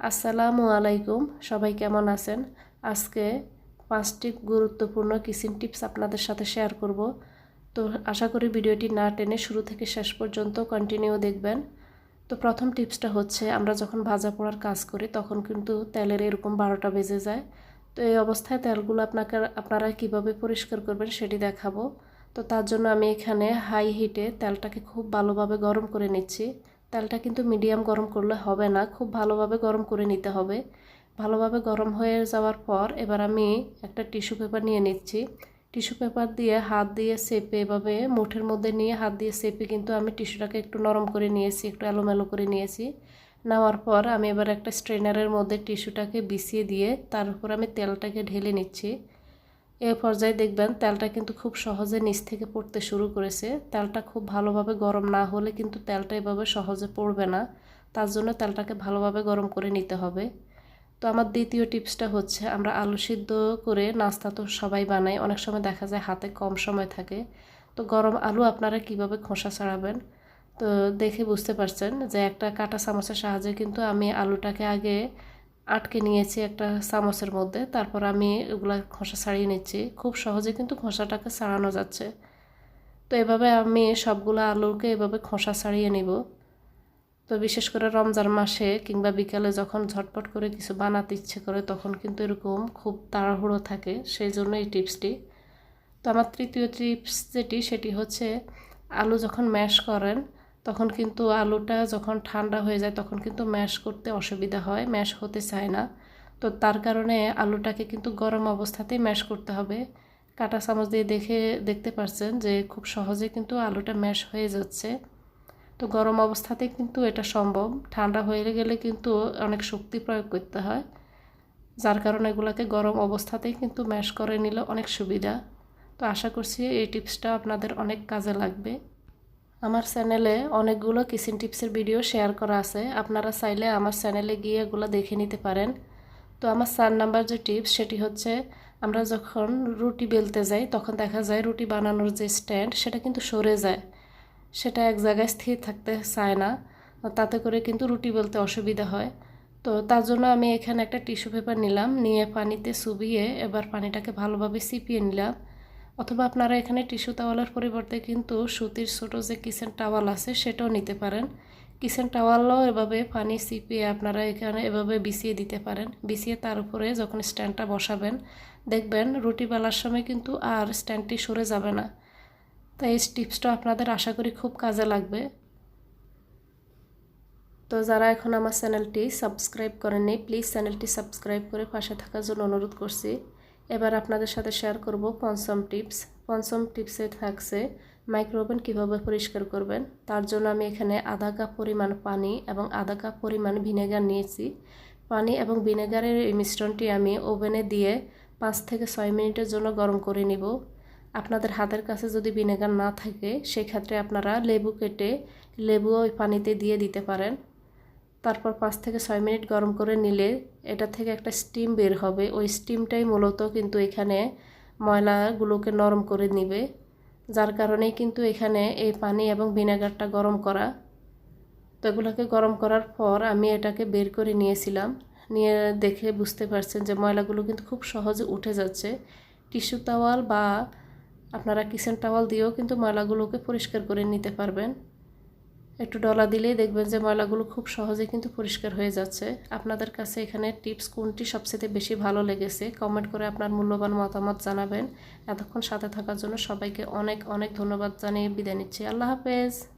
আসসালামু আলাইকুম, সবাই কেমন আছেন? আজকে পাঁচটি গুরুত্বপূর্ণ কিচেন টিপস আপনাদের সাথে শেয়ার করব। তো আশা করি ভিডিওটি না টেনে শুরু থেকে শেষ পর্যন্ত কন্টিনিউ দেখবেন। তো প্রথম টিপসটা হচ্ছে, আমরা যখন ভাজা পোড়ার কাজ করি, তখন কিন্তু তেলের এরকম বারোটা বেজে যায়। তো এই অবস্থায় তেলগুলো আপনাকে, আপনারা কীভাবে পরিষ্কার করবেন সেটি দেখাবো। তো তার জন্য আমি এখানে হাই হিটে তেলটাকে খুব ভালোভাবে গরম করে নিচ্ছি। তেলটা কিন্তু মিডিয়াম গরম করলে হবে না। খুব ভালোভাবে গরম করে নিতে হবে। ভালোভাবে গরম হয়ে যাওয়ার পর এবার আমি একটা টিস্যু পেপার নিয়ে নিচ্ছি। টিস্যু পেপার দিয়ে হাত দিয়ে চেপে এভাবে মুঠের মধ্যে নিয়ে হাত দিয়ে চেপে কিন্তু আমি টিস্যুটাকে একটু নরম করে নিয়েছি, একটু এলোমেলো করে নিয়েছি। নেওয়ার পর আমি এবার একটা স্ট্রেনারের মধ্যে টিস্যুটাকে বিছিয়ে দিয়ে তার উপর আমি তেলটাকে ঢেলে নিচ্ছি। এ পর্যায়ে দেখবেন তেলটা কিন্তু খুব সহজে নিচ থেকে পড়তে শুরু করেছে। তেলটা খুব ভালোভাবে গরম না হলে কিন্তু তেলটা এভাবে সহজে পড়বে না। তার জন্য তেলটাকে ভালোভাবে গরম করে নিতে হবে। তো আমার দ্বিতীয় টিপসটা হচ্ছে, আমরা আলু সিদ্ধ করে নাস্তা তো সবাই বানাই, অনেক সময় দেখা যায় হাতে কম সময় থাকে। তো গরম আলু আপনারা কীভাবে খোসা ছাড়াবেন? তো দেখে বুঝতে পারছেন যে একটা কাটা চামচের সাহায্যে কিন্তু আমি আলুটাকে আগে আটকে নিয়েছি একটা চামচের মধ্যে। তারপর আমি এগুলো খোসা ছাড়িয়ে নিচ্ছি। খুব সহজে কিন্তু খোসাটাকে ছাড়ানো যাচ্ছে। তো এভাবে আমি সবগুলো আলুকে এভাবে খোসা ছাড়িয়ে নিব। তো বিশেষ করে রমজান মাসে কিংবা বিকালে যখন ঝটপট করে কিছু বানাতে ইচ্ছে করে তখন কিন্তু এরকম খুব তাড়াহুড়ো থাকে, সেই জন্য এই টিপসটি। তো আমার তৃতীয় টিপস যেটি, সেটি হচ্ছে আলু যখন ম্যাশ করেন তখন কিন্তু আলুটা যখন ঠান্ডা হয়ে যায় তখন কিন্তু ম্যাশ করতে অসুবিধা হয়, ম্যাশ হতে চায় না। তো তার কারণে আলুটাকে কিন্তু গরম অবস্থাতেই ম্যাশ করতে হবে। কাটা চামচ দিয়ে দেখে, দেখতে পাচ্ছেন যে খুব সহজে কিন্তু আলুটা ম্যাশ হয়ে যাচ্ছে। তো গরম অবস্থাতে কিন্তু এটা সম্ভব। ঠান্ডা হয়ে গেলে কিন্তু অনেক শক্তি প্রয়োগ করতে হয়, যার কারণে এগুলোকে গরম অবস্থাতেই কিন্তু ম্যাশ করে নিলে অনেক সুবিধা। তো আশা করছি এই টিপসটা আপনাদের অনেক কাজে লাগবে। আমার চ্যানেলে অনেকগুলো কিচেন টিপসের ভিডিও শেয়ার করা আছে। আপনারা চাইলে আমার চ্যানেলে গিয়ে এগুলো দেখে নিতে পারেন। তো আমার চার নাম্বার যে টিপস, সেটি হচ্ছে আমরা যখন রুটি বেলতে যাই, তখন দেখা যায় রুটি বানানোর যে স্ট্যান্ড, সেটা কিন্তু সরে যায়। সেটা এক জায়গায় স্থির থাকতে চায় না। তাতে করে কিন্তু রুটি বেলতে অসুবিধা হয়। তো তার জন্য আমি এখানে একটা টিস্যু পেপার নিলাম, নিয়ে পানিতে চুবিয়ে এবার পানিটাকে ভালোভাবে চিপিয়ে নিলাম। অথবা আপনারা এখানে টিস্যু টাওয়ালের পরিবর্তে কিন্তু সুতির ছোটো যে কিচেন টাওয়াল আছে, সেটাও নিতে পারেন। কিচেন টাওয়ালও এভাবে পানি চিপিয়ে আপনারা এখানে এভাবে বিছিয়ে দিতে পারেন। বিছিয়ে তার উপরে যখন স্ট্যান্ডটা বসাবেন, দেখবেন রুটি বেলার সময় কিন্তু আর স্ট্যান্ডটি সরে যাবে না। তাই এই টিপসটা আপনাদের আশা করি খুব কাজে লাগবে। তো যারা এখন আমার চ্যানেলটি সাবস্ক্রাইব করেননি, প্লিজ চ্যানেলটি সাবস্ক্রাইব করে পাশে থাকার জন্য অনুরোধ করছি। এবার আপনাদের সাথে শেয়ার করব পঞ্চম টিপস। পঞ্চম টিপসে থাকছে মাইক্রোওভেন কীভাবে পরিষ্কার করবেন। তার জন্য আমি এখানে আধা কাপ পরিমাণ পানি এবং আধা কাপ পরিমাণ ভিনেগার নিয়েছি। পানি এবং ভিনেগারের এই মিশ্রণটি আমি ওভেনে দিয়ে পাঁচ থেকে ছয় মিনিটের জন্য গরম করে নিব। আপনাদের হাতের কাছে যদি ভিনেগার না থাকে, সেক্ষেত্রে আপনারা লেবু কেটে লেবু ওই পানিতে দিয়ে দিতে পারেন। তারপর পাঁচ থেকে ছয় মিনিট গরম করে নিলে এটা থেকে একটা স্টিম বের হবে। ওই স্টিমটাই মূলত কিন্তু এখানে ময়লাগুলোকে নরম করে নিবে, যার কারণেই কিন্তু এখানে এই পানি এবং ভিনেগারটা গরম করা। তো এগুলোকে গরম করার পর আমি এটাকে বের করে নিয়েছিলাম। নিয়ে দেখে বুঝতে পারছেন যে ময়লাগুলো কিন্তু খুব সহজে উঠে যাচ্ছে। টিস্যু টাওয়াল বা আপনারা কিচেন টাওয়াল দিয়েও কিন্তু ময়লাগুলোকে পরিষ্কার করে নিতে পারবেন। একটু ডলা দিলেই দেখবেন যে ময়লাগুলো খুব সহজে কিন্তু পরিষ্কার হয়ে যাচ্ছে। আপনাদের কাছে এখানে টিপস কোনটি সবচেয়ে বেশি ভালো লেগেছে? কমেন্ট করে আপনার মূল্যবান মতামত জানাবেন। এতক্ষণ সাথে থাকার জন্য সবাইকে অনেক অনেক ধন্যবাদ জানিয়ে বিদায় নিচ্ছি। আল্লাহ হাফেজ।